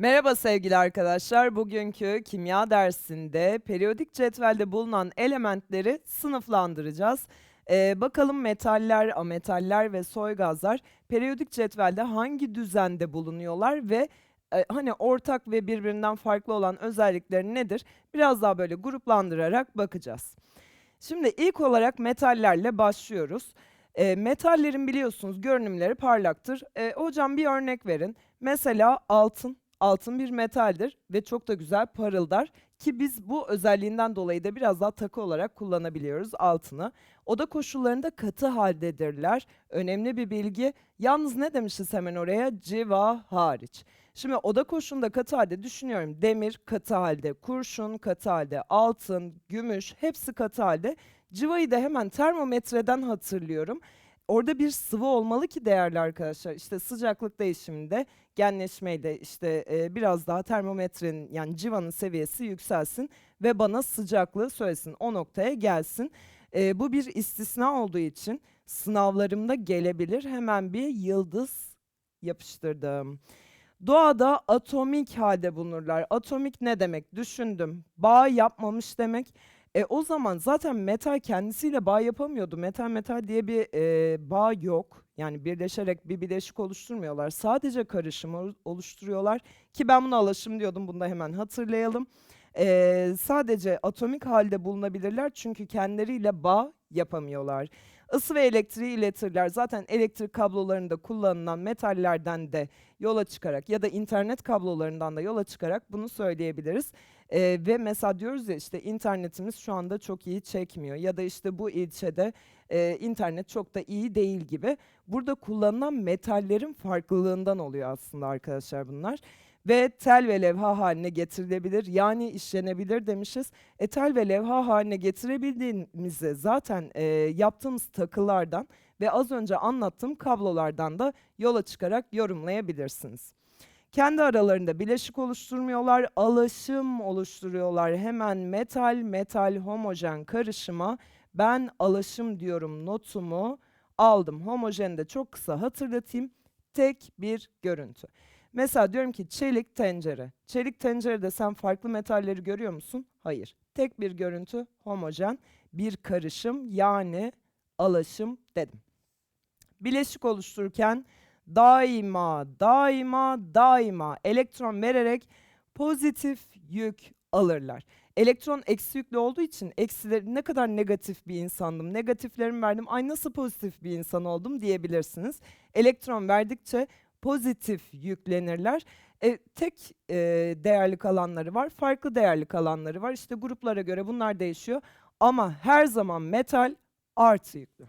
Merhaba sevgili arkadaşlar. Bugünkü kimya dersinde periyodik cetvelde bulunan elementleri sınıflandıracağız. Ee, bakalım metaller, ametaller ve soy gazlar periyodik cetvelde hangi düzende bulunuyorlar ve e, hani ortak ve birbirinden farklı olan özellikleri nedir? Biraz daha böyle gruplandırarak bakacağız. Şimdi ilk olarak metallerle başlıyoruz. E, metallerin biliyorsunuz görünümleri parlaktır. E, hocam bir örnek verin. Mesela altın. Altın bir metaldir ve çok da güzel parıldar ki biz bu özelliğinden dolayı da biraz daha takı olarak kullanabiliyoruz altını. Oda koşullarında katı haldedirler. Önemli bir bilgi. Yalnız ne demişiz hemen oraya? Civa hariç. Şimdi oda koşulunda katı halde düşünüyorum. Demir katı halde, kurşun katı halde, altın, gümüş hepsi katı halde. Civayı da hemen termometreden hatırlıyorum. Orada bir sıvı olmalı ki değerli arkadaşlar. İşte sıcaklık değişiminde, genleşmeyle işte e, biraz daha termometrenin yani civanın seviyesi yükselsin ve bana sıcaklığı söylesin. O noktaya gelsin. E, bu bir istisna olduğu için sınavlarımda gelebilir. Hemen bir yıldız yapıştırdım. Doğada atomik halde bulunurlar. Atomik ne demek? Düşündüm. Bağ yapmamış demek. E o zaman zaten metal kendisiyle bağ yapamıyordu. Metal metal diye bir e, bağ yok. Yani birleşerek bir bileşik oluşturmuyorlar. Sadece karışım ol- oluşturuyorlar. Ki ben buna alışım diyordum. Bunu da hemen hatırlayalım. E, sadece atomik halde bulunabilirler çünkü kendileriyle bağ yapamıyorlar. Isı ve elektriği iletirler. Zaten elektrik kablolarında kullanılan metallerden de yola çıkarak ya da internet kablolarından da yola çıkarak bunu söyleyebiliriz. Ee, ve mesela diyoruz ya işte internetimiz şu anda çok iyi çekmiyor ya da işte bu ilçede e, internet çok da iyi değil gibi. Burada kullanılan metallerin farklılığından oluyor aslında arkadaşlar bunlar. Ve tel ve levha haline getirilebilir yani işlenebilir demişiz. E, tel ve levha haline getirebildiğimizi zaten e, yaptığımız takılardan ve az önce anlattığım kablolardan da yola çıkarak yorumlayabilirsiniz. Kendi aralarında bileşik oluşturmuyorlar, alaşım oluşturuyorlar. Hemen metal metal homojen karışıma ben alaşım diyorum notumu aldım. Homojeni de çok kısa hatırlatayım. Tek bir görüntü. Mesela diyorum ki çelik tencere. Çelik tencerede sen farklı metalleri görüyor musun? Hayır. Tek bir görüntü homojen bir karışım yani alaşım dedim. Bileşik oluştururken daima, daima, daima elektron vererek pozitif yük alırlar. Elektron eksi yüklü olduğu için eksileri ne kadar negatif bir insandım, negatiflerimi verdim, ay nasıl pozitif bir insan oldum diyebilirsiniz. Elektron verdikçe pozitif yüklenirler. E, tek e, değerlik alanları var, farklı değerlik alanları var. İşte gruplara göre bunlar değişiyor. Ama her zaman metal artı yüklü.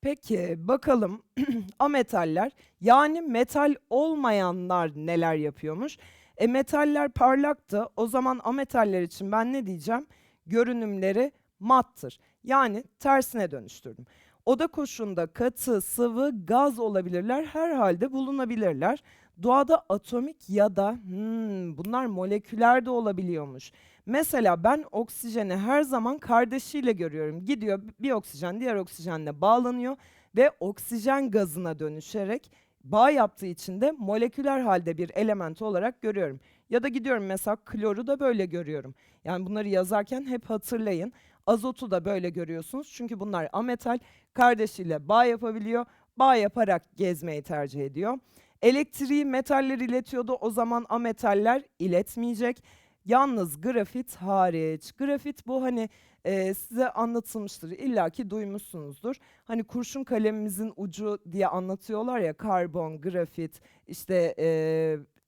Peki bakalım ametaller yani metal olmayanlar neler yapıyormuş? E metaller parlaktı. O zaman ametaller için ben ne diyeceğim? Görünümleri mattır. Yani tersine dönüştürdüm. Oda koşulunda katı, sıvı, gaz olabilirler. Herhalde bulunabilirler. Doğada atomik ya da hmm, bunlar moleküler de olabiliyormuş. Mesela ben oksijeni her zaman kardeşiyle görüyorum. Gidiyor bir oksijen diğer oksijenle bağlanıyor ve oksijen gazına dönüşerek bağ yaptığı için de moleküler halde bir element olarak görüyorum. Ya da gidiyorum mesela kloru da böyle görüyorum. Yani bunları yazarken hep hatırlayın. Azotu da böyle görüyorsunuz. Çünkü bunlar ametal kardeşiyle bağ yapabiliyor. Bağ yaparak gezmeyi tercih ediyor. Elektriği metaller iletiyordu. O zaman ametaller iletmeyecek. Yalnız grafit hariç. Grafit bu hani e, size anlatılmıştır. İlla ki duymuşsunuzdur. Hani kurşun kalemimizin ucu diye anlatıyorlar ya karbon, grafit, işte e,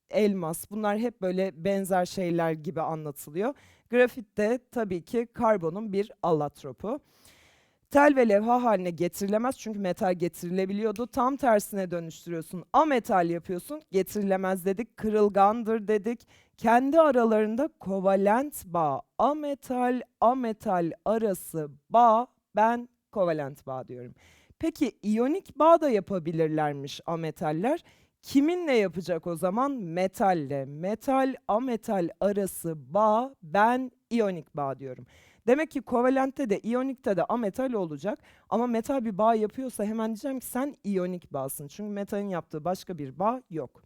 elmas. Bunlar hep böyle benzer şeyler gibi anlatılıyor. Grafit de tabii ki karbonun bir allotropu. Tel ve levha haline getirilemez çünkü metal getirilebiliyordu. Tam tersine dönüştürüyorsun. Ametal yapıyorsun. Getirilemez dedik. Kırılgandır dedik. Kendi aralarında kovalent bağ. Ametal, ametal arası bağ. Ben kovalent bağ diyorum. Peki iyonik bağ da yapabilirlermiş ametaller. Kiminle yapacak o zaman? Metalle. Metal, ametal arası bağ. Ben iyonik bağ diyorum. Demek ki kovalentte de iyonikte de ametal olacak. Ama metal bir bağ yapıyorsa hemen diyeceğim ki sen iyonik bağsın. Çünkü metalin yaptığı başka bir bağ yok.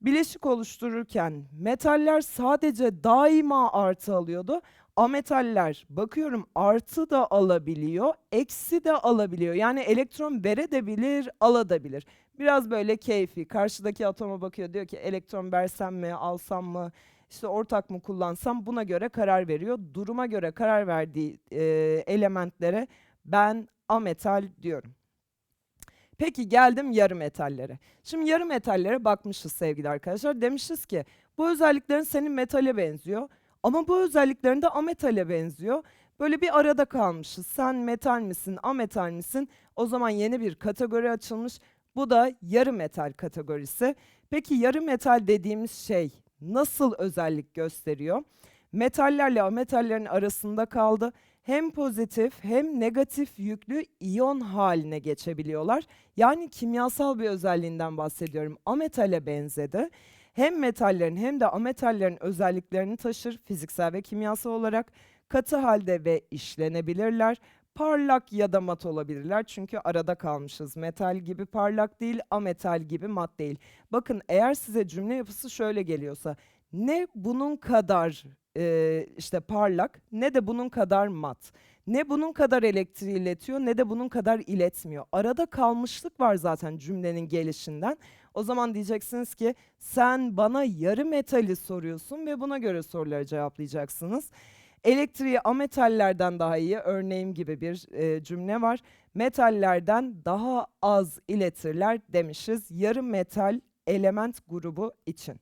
Bileşik oluştururken metaller sadece daima artı alıyordu. Ametaller bakıyorum artı da alabiliyor, eksi de alabiliyor. Yani elektron verebilir, alabilir. Biraz böyle keyfi. Karşıdaki atoma bakıyor diyor ki elektron versem mi, alsam mı, işte ortak mı kullansam buna göre karar veriyor. Duruma göre karar verdiği e, elementlere ben ametal diyorum. Peki geldim yarı metallere. Şimdi yarı metallere bakmışız sevgili arkadaşlar. Demişiz ki bu özelliklerin senin metale benziyor ama bu özelliklerin de ametale benziyor. Böyle bir arada kalmışız. Sen metal misin, ametal misin? O zaman yeni bir kategori açılmış. Bu da yarı metal kategorisi. Peki yarı metal dediğimiz şey nasıl özellik gösteriyor? Metallerle ametallerin arasında kaldı. Hem pozitif hem negatif yüklü iyon haline geçebiliyorlar. Yani kimyasal bir özelliğinden bahsediyorum. Ametale benzedi. Hem metallerin hem de ametallerin özelliklerini taşır fiziksel ve kimyasal olarak katı halde ve işlenebilirler. Parlak ya da mat olabilirler çünkü arada kalmışız. Metal gibi parlak değil, ametal gibi mat değil. Bakın eğer size cümle yapısı şöyle geliyorsa ne bunun kadar e, işte parlak ne de bunun kadar mat. Ne bunun kadar elektriği iletiyor ne de bunun kadar iletmiyor. Arada kalmışlık var zaten cümlenin gelişinden. O zaman diyeceksiniz ki sen bana yarı metali soruyorsun ve buna göre soruları cevaplayacaksınız. Elektriği ametallerden daha iyi örneğim gibi bir e, cümle var. Metallerden daha az iletirler demişiz yarı metal element grubu için.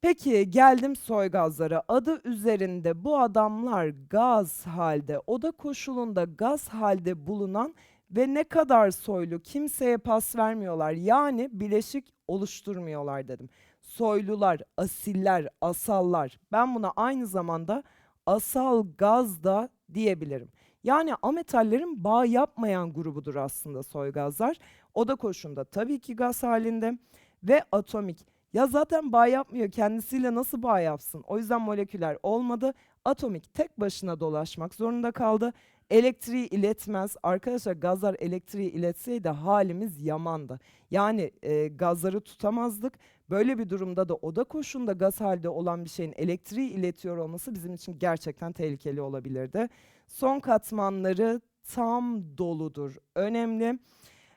Peki geldim soy gazlara. Adı üzerinde bu adamlar gaz halde, oda koşulunda gaz halde bulunan ve ne kadar soylu kimseye pas vermiyorlar. Yani bileşik oluşturmuyorlar dedim. Soylular, asiller, asallar. Ben buna aynı zamanda asal gaz da diyebilirim. Yani ametallerin bağ yapmayan grubudur aslında soy gazlar. Oda koşulunda tabii ki gaz halinde ve atomik. Ya zaten bağ yapmıyor kendisiyle nasıl bağ yapsın? O yüzden moleküler olmadı. Atomik tek başına dolaşmak zorunda kaldı. Elektriği iletmez. Arkadaşlar gazlar elektriği iletseydi halimiz yamandı. Yani e, gazları tutamazdık. Böyle bir durumda da oda koşulunda gaz halde olan bir şeyin elektriği iletiyor olması bizim için gerçekten tehlikeli olabilirdi. Son katmanları tam doludur. Önemli.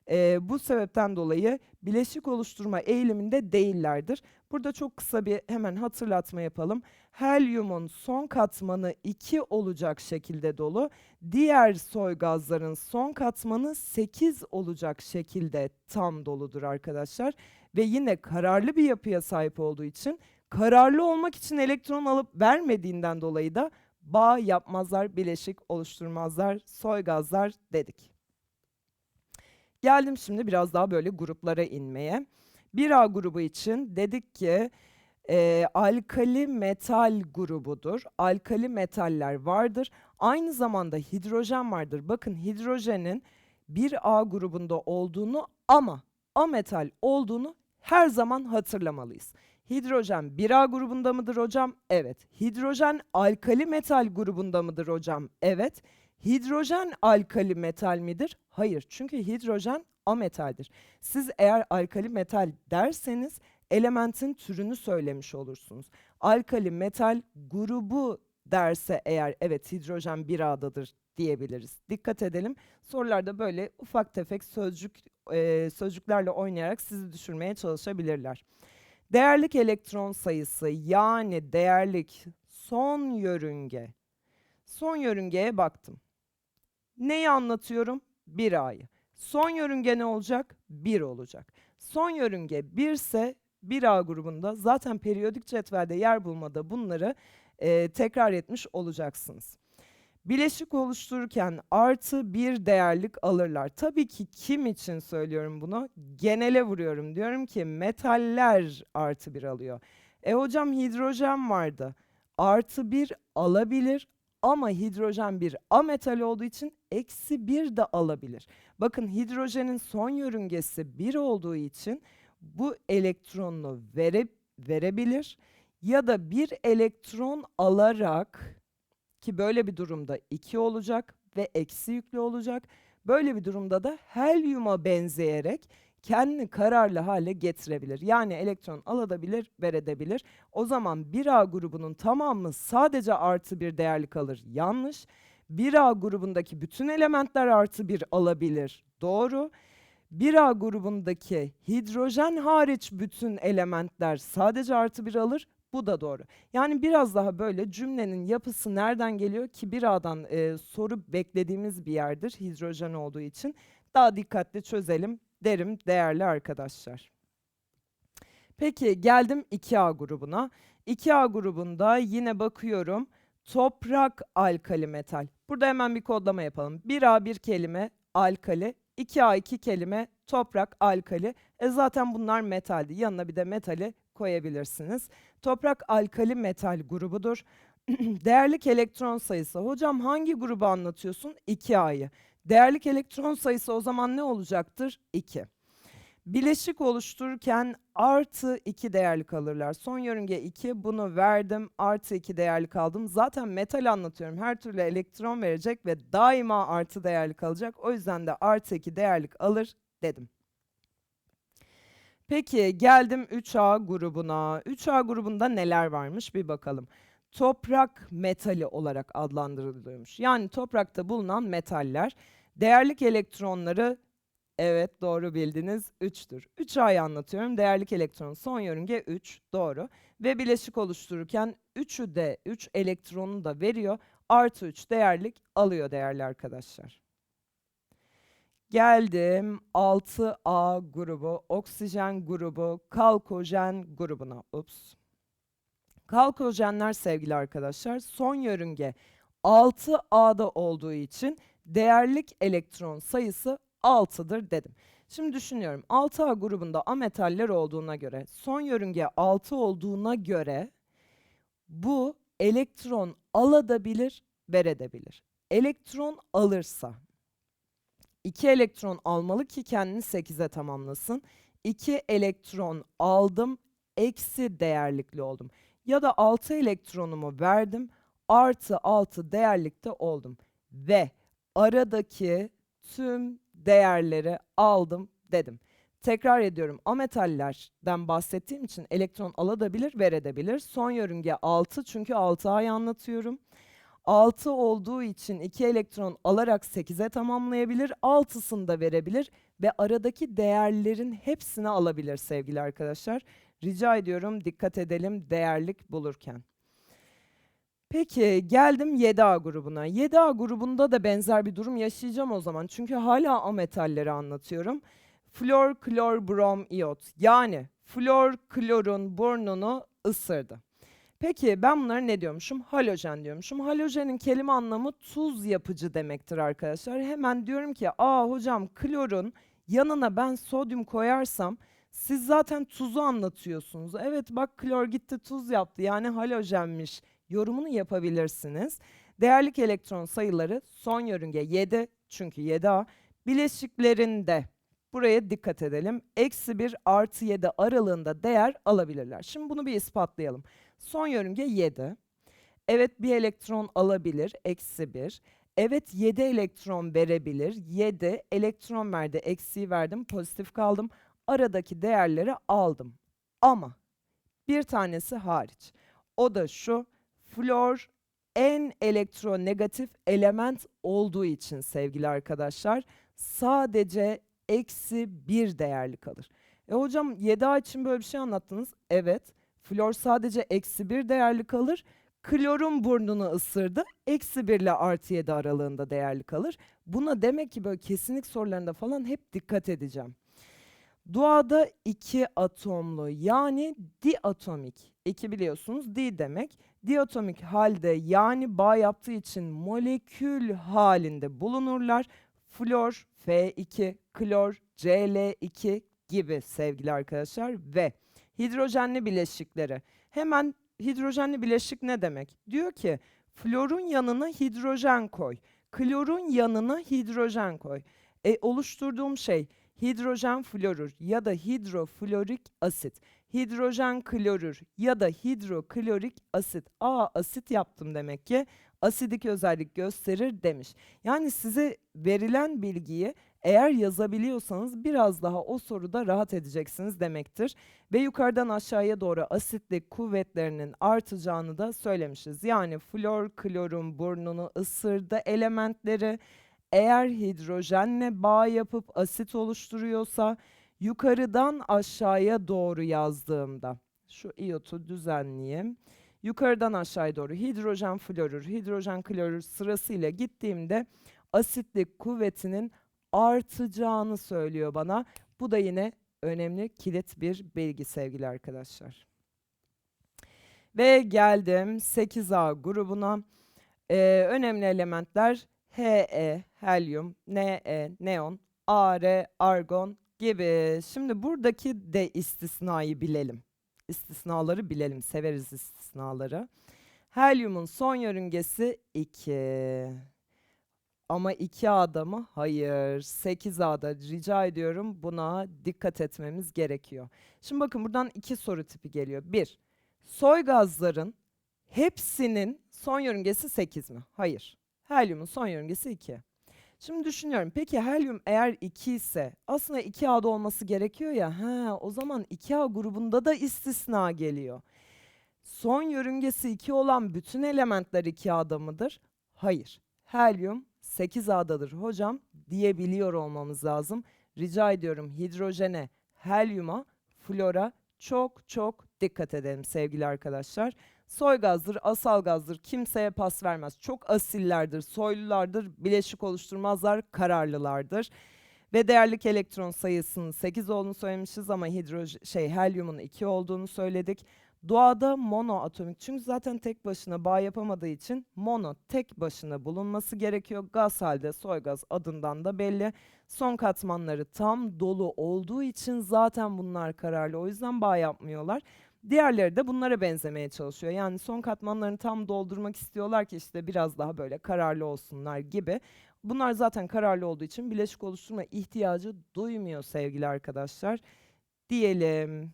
E, bu sebepten dolayı bileşik oluşturma eğiliminde değillerdir. Burada çok kısa bir hemen hatırlatma yapalım. Helyumun son katmanı 2 olacak şekilde dolu. Diğer soy gazların son katmanı 8 olacak şekilde tam doludur arkadaşlar. Ve yine kararlı bir yapıya sahip olduğu için kararlı olmak için elektron alıp vermediğinden dolayı da bağ yapmazlar, bileşik oluşturmazlar, soy gazlar dedik. Geldim şimdi biraz daha böyle gruplara inmeye. 1A grubu için dedik ki e, alkali metal grubudur. Alkali metaller vardır. Aynı zamanda hidrojen vardır. Bakın hidrojenin 1A grubunda olduğunu ama ametal olduğunu her zaman hatırlamalıyız. Hidrojen 1A grubunda mıdır hocam? Evet. Hidrojen alkali metal grubunda mıdır hocam? Evet. Hidrojen alkali metal midir? Hayır. Çünkü hidrojen ametaldir. Siz eğer alkali metal derseniz elementin türünü söylemiş olursunuz. Alkali metal grubu derse eğer evet hidrojen bir adadır diyebiliriz. Dikkat edelim. Sorularda böyle ufak tefek sözcük e, sözcüklerle oynayarak sizi düşürmeye çalışabilirler. Değerlik elektron sayısı yani değerlik son yörünge. Son yörüngeye baktım. Neyi anlatıyorum? Bir A'yı. Son yörünge ne olacak? 1 olacak. Son yörünge 1 ise 1A grubunda zaten periyodik cetvelde yer bulmada bunları e, tekrar etmiş olacaksınız. Bileşik oluştururken artı bir değerlik alırlar. Tabii ki kim için söylüyorum bunu? Genele vuruyorum. Diyorum ki metaller artı bir alıyor. E hocam hidrojen vardı. Artı bir alabilir ama hidrojen bir ametal olduğu için eksi bir de alabilir. Bakın hidrojenin son yörüngesi bir olduğu için bu elektronunu vere, verebilir ya da bir elektron alarak ki böyle bir durumda 2 olacak ve eksi yüklü olacak. Böyle bir durumda da helyuma benzeyerek kendini kararlı hale getirebilir. Yani elektron alabilir, verebilir. O zaman 1A grubunun tamamı sadece artı bir değerli kalır. Yanlış. 1A grubundaki bütün elementler artı bir alabilir. Doğru. 1A grubundaki hidrojen hariç bütün elementler sadece artı bir alır. Bu da doğru. Yani biraz daha böyle cümlenin yapısı nereden geliyor ki 1A'dan e, soru beklediğimiz bir yerdir hidrojen olduğu için. Daha dikkatli çözelim derim değerli arkadaşlar. Peki geldim 2A grubuna. 2A grubunda yine bakıyorum toprak alkali metal. Burada hemen bir kodlama yapalım. 1A bir kelime alkali, 2A iki kelime toprak alkali. E zaten bunlar metaldi. Yanına bir de metali koyabilirsiniz. Toprak alkali metal grubudur. Değerlik elektron sayısı. Hocam hangi grubu anlatıyorsun? 2A'yı. Değerlik elektron sayısı o zaman ne olacaktır? 2. Bileşik oluştururken artı 2 değerli kalırlar. Son yörünge 2 bunu verdim artı 2 değerli kaldım. Zaten metal anlatıyorum her türlü elektron verecek ve daima artı değerli kalacak. O yüzden de artı 2 değerlik alır dedim. Peki geldim 3A grubuna. 3A grubunda neler varmış bir bakalım. Toprak metali olarak adlandırılıyormuş. Yani toprakta bulunan metaller. Değerlik elektronları evet doğru bildiniz 3'tür. 3A'yı anlatıyorum. Değerlik elektron son yörünge 3 doğru. Ve bileşik oluştururken 3'ü de 3 elektronu da veriyor. Artı 3 değerlik alıyor değerli arkadaşlar. Geldim 6A grubu, oksijen grubu, kalkojen grubuna. Ups. Kalkojenler sevgili arkadaşlar son yörünge 6A'da olduğu için değerlik elektron sayısı 6'dır dedim. Şimdi düşünüyorum 6A grubunda ametaller olduğuna göre son yörünge 6 olduğuna göre bu elektron alabilir, verebilir. Elektron alırsa 2 elektron almalı ki kendini 8'e tamamlasın. 2 elektron aldım, eksi değerlikli oldum. Ya da 6 elektronumu verdim, artı 6 değerlikte oldum. Ve aradaki tüm değerleri aldım dedim. Tekrar ediyorum ametallerden bahsettiğim için elektron alabilir, verebilir. Son yörünge 6 çünkü 6A'yı anlatıyorum. 6 olduğu için 2 elektron alarak 8'e tamamlayabilir. 6'sını da verebilir ve aradaki değerlerin hepsini alabilir sevgili arkadaşlar. Rica ediyorum dikkat edelim değerlik bulurken. Peki geldim 7A grubuna. 7A grubunda da benzer bir durum yaşayacağım o zaman. Çünkü hala ametalleri anlatıyorum. Flor, klor, brom, iot. Yani flor, klorun burnunu ısırdı. Peki ben bunlara ne diyormuşum? Halojen diyormuşum. Halojenin kelime anlamı tuz yapıcı demektir arkadaşlar. Hemen diyorum ki aa hocam klorun yanına ben sodyum koyarsam siz zaten tuzu anlatıyorsunuz. Evet bak klor gitti tuz yaptı yani halojenmiş yorumunu yapabilirsiniz. Değerlik elektron sayıları son yörünge 7 çünkü 7A bileşiklerinde buraya dikkat edelim. Eksi 1 artı 7 aralığında değer alabilirler. Şimdi bunu bir ispatlayalım. Son yörünge 7. Evet bir elektron alabilir. Eksi 1. Evet 7 elektron verebilir. 7 elektron verdi. Eksiği verdim. Pozitif kaldım. Aradaki değerleri aldım. Ama bir tanesi hariç. O da şu. Flor en elektronegatif element olduğu için sevgili arkadaşlar sadece eksi bir değerli kalır. E hocam 7A için böyle bir şey anlattınız. Evet. Flor sadece eksi bir değerli kalır. Klorun burnunu ısırdı. Eksi 1 ile artı 7 aralığında değerli kalır. Buna demek ki böyle kesinlik sorularında falan hep dikkat edeceğim. Doğada iki atomlu yani diatomik. İki biliyorsunuz di demek. Diatomik halde yani bağ yaptığı için molekül halinde bulunurlar. Flor F2, klor Cl2 gibi sevgili arkadaşlar ve hidrojenli bileşikleri. Hemen hidrojenli bileşik ne demek? Diyor ki florun yanına hidrojen koy. Klorun yanına hidrojen koy. E, oluşturduğum şey hidrojen florür ya da hidroflorik asit. Hidrojen klorür ya da hidroklorik asit. Aa asit yaptım demek ki asidik özellik gösterir demiş. Yani size verilen bilgiyi Eğer yazabiliyorsanız biraz daha o soruda rahat edeceksiniz demektir. Ve yukarıdan aşağıya doğru asitlik kuvvetlerinin artacağını da söylemişiz. Yani flor, klorun burnunu ısırdı elementleri. Eğer hidrojenle bağ yapıp asit oluşturuyorsa yukarıdan aşağıya doğru yazdığımda şu iyotu düzenleyeyim. Yukarıdan aşağıya doğru hidrojen florür, hidrojen klorür sırasıyla gittiğimde asitlik kuvvetinin artacağını söylüyor bana. Bu da yine önemli kilit bir bilgi sevgili arkadaşlar. Ve geldim 8A grubuna. Ee, önemli elementler He, helyum, Ne, neon, Ar, argon gibi. Şimdi buradaki de istisnayı bilelim. İstisnaları bilelim. Severiz istisnaları. Helyumun son yörüngesi 2. Ama 2A'da mı? Hayır. 8A'da rica ediyorum buna dikkat etmemiz gerekiyor. Şimdi bakın buradan iki soru tipi geliyor. Bir, soy gazların hepsinin son yörüngesi 8 mi? Hayır. Helyumun son yörüngesi 2. Şimdi düşünüyorum. Peki helyum eğer 2 ise aslında 2A'da olması gerekiyor ya. Ha, o zaman 2A grubunda da istisna geliyor. Son yörüngesi 2 olan bütün elementler 2A'da mıdır? Hayır. Helyum 8A'dadır hocam diyebiliyor olmamız lazım. Rica ediyorum hidrojene, helyuma, flora çok çok dikkat edelim sevgili arkadaşlar. Soy gazdır, asal gazdır. Kimseye pas vermez. Çok asillerdir, soylulardır, bileşik oluşturmazlar, kararlılardır. Ve değerlik elektron sayısının 8 olduğunu söylemişiz ama hidroj şey helyumun 2 olduğunu söyledik. Doğada mono atomik çünkü zaten tek başına bağ yapamadığı için mono tek başına bulunması gerekiyor. Gaz halde soy gaz adından da belli. Son katmanları tam dolu olduğu için zaten bunlar kararlı. O yüzden bağ yapmıyorlar. Diğerleri de bunlara benzemeye çalışıyor. Yani son katmanlarını tam doldurmak istiyorlar ki işte biraz daha böyle kararlı olsunlar gibi. Bunlar zaten kararlı olduğu için bileşik oluşturma ihtiyacı duymuyor sevgili arkadaşlar. Diyelim.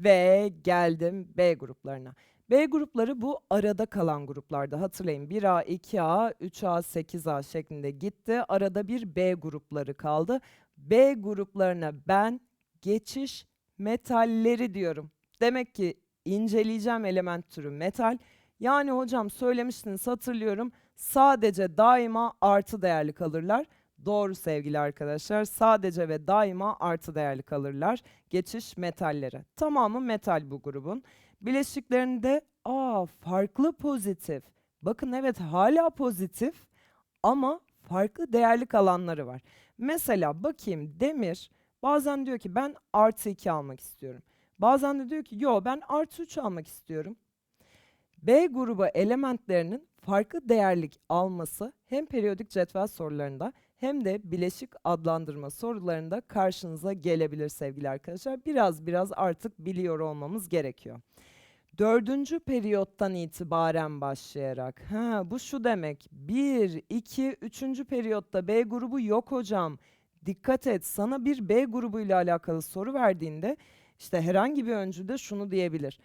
Ve geldim B gruplarına. B grupları bu arada kalan gruplarda. Hatırlayın 1A, 2A, 3A, 8A şeklinde gitti. Arada bir B grupları kaldı. B gruplarına ben geçiş metalleri diyorum. Demek ki inceleyeceğim element türü metal. Yani hocam söylemiştiniz hatırlıyorum. Sadece daima artı değerli kalırlar. Doğru sevgili arkadaşlar. Sadece ve daima artı değerli kalırlar. Geçiş metalleri. Tamamı metal bu grubun. Bileşiklerinde aa farklı pozitif. Bakın evet hala pozitif ama farklı değerlik alanları var. Mesela bakayım demir Bazen diyor ki ben artı 2 almak istiyorum. Bazen de diyor ki yo ben artı 3 almak istiyorum. B grubu elementlerinin farklı değerlik alması hem periyodik cetvel sorularında hem de bileşik adlandırma sorularında karşınıza gelebilir sevgili arkadaşlar. Biraz biraz artık biliyor olmamız gerekiyor. Dördüncü periyottan itibaren başlayarak. Ha, bu şu demek. Bir, iki, üçüncü periyotta B grubu yok hocam dikkat et sana bir B grubuyla alakalı soru verdiğinde işte herhangi bir öncü de şunu diyebilir.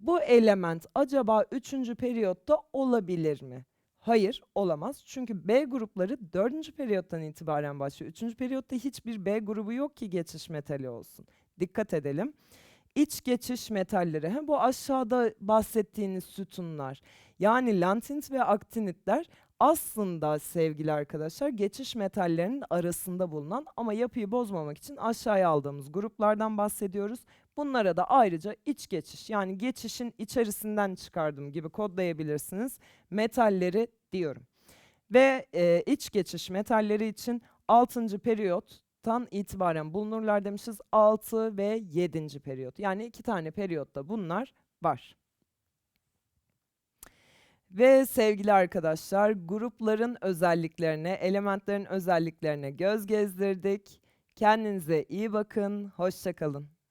Bu element acaba 3. periyotta olabilir mi? Hayır, olamaz. Çünkü B grupları 4. periyottan itibaren başlıyor. 3. periyotta hiçbir B grubu yok ki geçiş metali olsun. Dikkat edelim. İç geçiş metalleri, he, bu aşağıda bahsettiğiniz sütunlar. Yani lantinit ve aktinitler aslında sevgili arkadaşlar geçiş metallerinin arasında bulunan ama yapıyı bozmamak için aşağıya aldığımız gruplardan bahsediyoruz. Bunlara da ayrıca iç geçiş yani geçişin içerisinden çıkardım gibi kodlayabilirsiniz metalleri diyorum. Ve e, iç geçiş metalleri için 6. periyottan itibaren bulunurlar demişiz. 6 ve 7. periyot yani iki tane periyotta bunlar var. Ve sevgili arkadaşlar grupların özelliklerine, elementlerin özelliklerine göz gezdirdik. Kendinize iyi bakın, hoşçakalın.